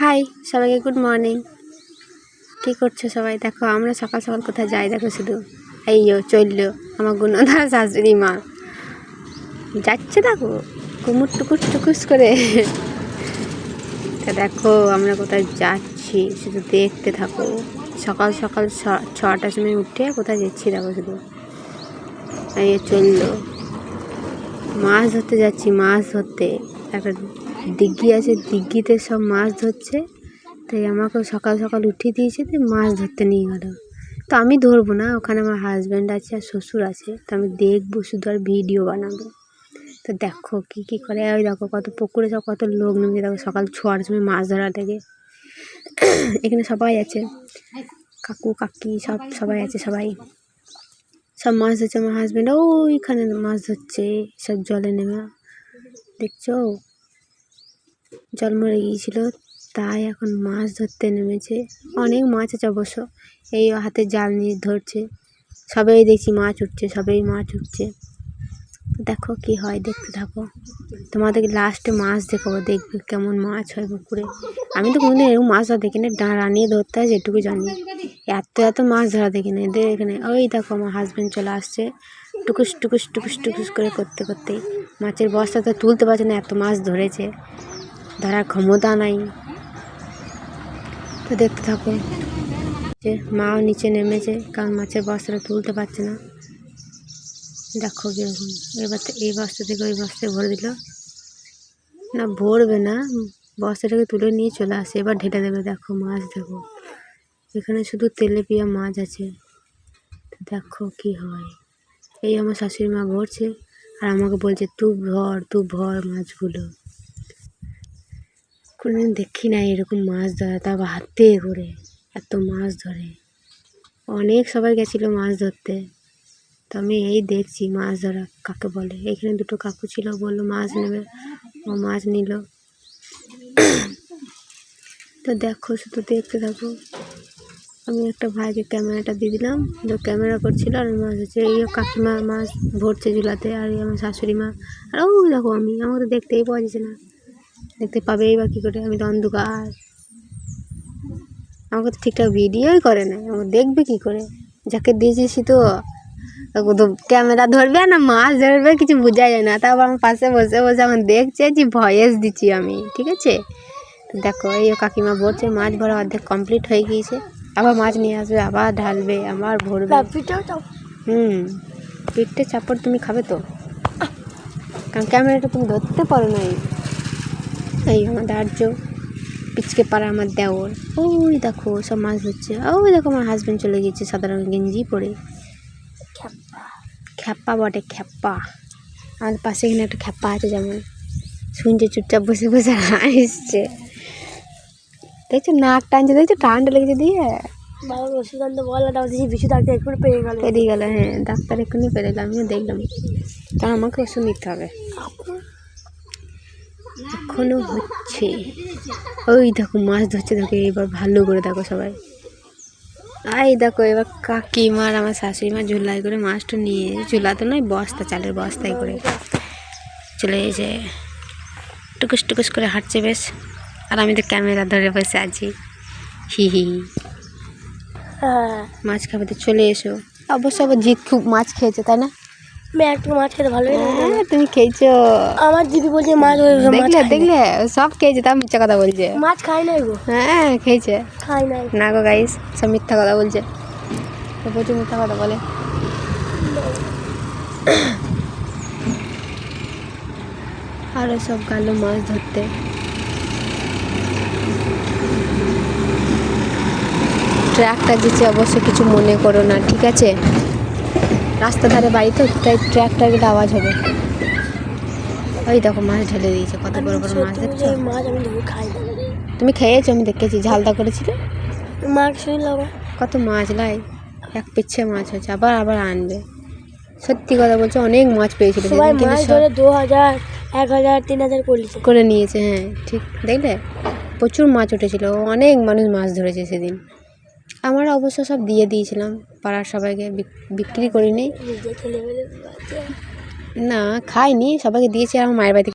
High সবাইকে good morning কী করছ সবাই? দেখো, আমরা সকাল সকাল কোথায় যাই? দেখো শুধু এই ও চলল আমার গুণধর শাশুড়ি মা। যাচ্ছে দেখো, কুমুর টুকুর টুকুস করে। তা দেখো, আমরা কোথায় যাচ্ছি? শুধু দেখতে থাকো। সকাল সকাল ছটার সময় উঠে কোথায় যাচ্ছি দেখো শুধু। এই চলল মাছ ধরতে যাচ্ছি, মাছ ধরতে। একটা দিঘি আছে, দিঘিতে সব মাছ ধরছে। তাই আমাকে সকাল সকাল উঠিয়ে দিয়েছে, দিয়ে মাছ ধরতে নিয়ে গেল। তো আমি ধরবো না, ওখানে আমার হাজব্যান্ড আছে আর শ্বশুর আছে। তো আমি দেখব শুধু আর ভিডিও বানাবো। তো দেখো কী কী করে ওই দেখো কত পুকুরে সব কত লোক নেমে দেখো সকাল ছটার সময় মাছ ধরা থেকে। এখানে সবাই আছে। কাকু, কাকি, সব সবাই আছে, সবাই। সব মাছ ধরছে আমার হাজব্যান্ড ওইখানে মাছ ধরছে, সব জলে নেমে। দেখছ? জল মরে গিয়েছিল, তাই এখন মাছ ধরতে নেমেছে। অনেক মাছ আছে অবশ্য, এই হাতে জাল নিয়ে ধরছে। সবাই দেখছি মাছ উঠছে, সবাই মাছ উঠছে। দেখো কি হয়, দেখতে থাকো। তোমাদেরকে লাস্টে মাছ দেখাবো, দেখবে কেমন মাছ হয় পুকুরে। আমি তো কোনোদিন এরকম মাছ ধরা দেখিনি, ডাঁড়া নিয়ে ধরতে হয় যেটুকু জানি। এত এত মাছ ধরা দেখি না এদের এখানে, ওই দেখো আমার হাজব্যান্ড চলে আসছে। টুকুস টুকুস টুকুস টুকুস করে করতে করতে। মাছের বস্তা তো তুলতে পারছে না, এত মাছ ধরেছে। ধরার ক্ষমতা নাই। তো দেখতে থাকো যে মাও নিচে নেমেছে, কারণ মাছের বস্তাটা তুলতে পারছে না। দেখো কীরকম। এবার তো এই বস্তা থেকে ওই বস্তায় ভরে দিল। না, ভরবে না। বস্তাটাকে তুলে নিয়ে চলে আসে। এবার ঢেলে দেবে। দেখো মাছ, দেখো। এখানে শুধু তেলেপিয়া মাছ আছে। তো দেখো কি হয়। এই আমার শাশুড়ি মা ভরছে, আর আমাকে বলছে, তুই ভর তুই ভর মাছগুলো। কোনোদিন দেখি না এরকম মাছ ধরা আবার হাতে করে, এত মাছ ধরে। অনেক সবাই গেছিল মাছ ধরতে। তো আমি এই দেখছি মাছ ধরা কাকে বলে। এখানে দুটো কাকু ছিল, বলল মাছ নেবে, ও মাছ নিল। তো দেখো, শুধু দেখতে থাকো। আমি একটা ভাইকে ক্যামেরাটা দিয়ে দিলাম। তো ক্যামেরা করছিল আর মাছ হচ্ছে এই কাকিমা মাছ ভরছে ঝুলাতে আর আমার শাশুড়ি মা। আর ও দেখো আমি, আমাকে তো দেখতেই পাওয়া যাচ্ছে না। দেখতে পাবেই বা কী করে আমি তো অন্ধকার। আমাকে তো ঠিকঠাক ভিডিওই করে না আমাকে দেখবে কী করে? যাকে দিয়েছি সে তো তো ক্যামেরা ধরবে না মাছ ধরবে কিছু বোঝা যায় না। তারপর আমার পাশে বসে বসে আমার দেখছে যে ভয়েস দিচ্ছি আমি ঠিক আছে? দেখো এই কাকিমা ভরছে মাছ ভরা অর্ধেক কমপ্লিট হয়ে গিয়েছে। আবার মাছ নিয়ে আসবে আবার ঢালবে আবার ভরবে। হুম পিঠটে চাপড় তুমি খাবে তো? কারণ ক্যামেরাটা তুমি ধরতে পারো না এই আমার দার্য পিচকে পাড়া আমার দেওর। ওই দেখো সব মাছ ধরছে। ওই দেখো আমার হাজব্যান্ড চলে গেছে সাদা রঙের গেঞ্জি পরে। খ্যাপ্পা। বটে খ্যাপ্পা। আমাদের পাশে এখানে একটা খ্যাপ্পা আছে যেমন। শুনছে চুপচাপ বসে বসে হাসছে। দেখছ নাক টানছে দেখছ ঠান্ডা লেগেছে দিয়ে। বাবা ওষুধ বিশু ডাক্তার একটু পেয়ে গেল। পেরিয়ে গেল হ্যাঁ ডাক্তার এক্ষুনি পেরে আমিও দেখলাম। কারণ আমাকে ওষুধ নিতে হবে। এখনও হচ্ছে। ওই দেখো মাছ ধরছে দেখো এবার ভালো করে দেখো সবাই। এই দেখো এবার কাকিমার আমার শাশুড়ি মা ঝুলাই করে মাছটা নিয়ে ঝুলা তো নয় বস্তা চালের বস্তায় করে চলে এসে টুকুস টুকুস করে হাঁটছে বেশ। আর আমি তো ক্যামেরা ধরে বসে আছি। হি হি। হ্যাঁ। মাছ খাবে তো চলে এসো। অবশ্য আবার জিৎ খুব মাছ খেয়েছে তাই না? একটু মাছ খেতে হ্যাঁ তুমি খেয়েছো। আমার দিদি বলছে মাছ দেখলে দেখলে সব খেয়েছে মিথ্যা কথা বলছে। মাছ খাই গো। হ্যাঁ খেয়েছে। খাই না না গো গাইস সব মিথ্যা কথা বলছে। প্রচুর মিথ্যা কথা বলে। আরও সব গেল মাছ ধরতে। ট্র্যাকটা দিচ্ছে অবশ্য কিছু মনে করো না ঠিক আছে? রাস্তা ধারে বাড়ি তো তাই ট্র্যাকটার গেলে আওয়াজ হবে। ওই দেখো মাছ ঢেলে দিয়েছে কত বড় বড় মাছ দেখছ? মাছ আমি খাই। তুমি খেয়েছো? আমি দেখেছি ঝালদা করেছিলে? মাছ কত মাছ লাই এক পিচ্ছে মাছ হয়েছে আবার আবার আনবে। সত্যি কথা বলছো অনেক মাছ পেয়েছিল দু হাজার এক হাজার তিন হাজার করে নিয়েছে হ্যাঁ ঠিক। দেখলে? প্রচুর মাছ উঠেছিল অনেক মানুষ মাছ ধরেছে সেদিন। আমরা অবশ্য সব দিয়ে দিয়েছিলাম পাড়ার সবাইকে বিক- বিক্রি করিনি। না খাইনি সবাইকে দিয়েছি আর আমার মায়ের বাড়িতে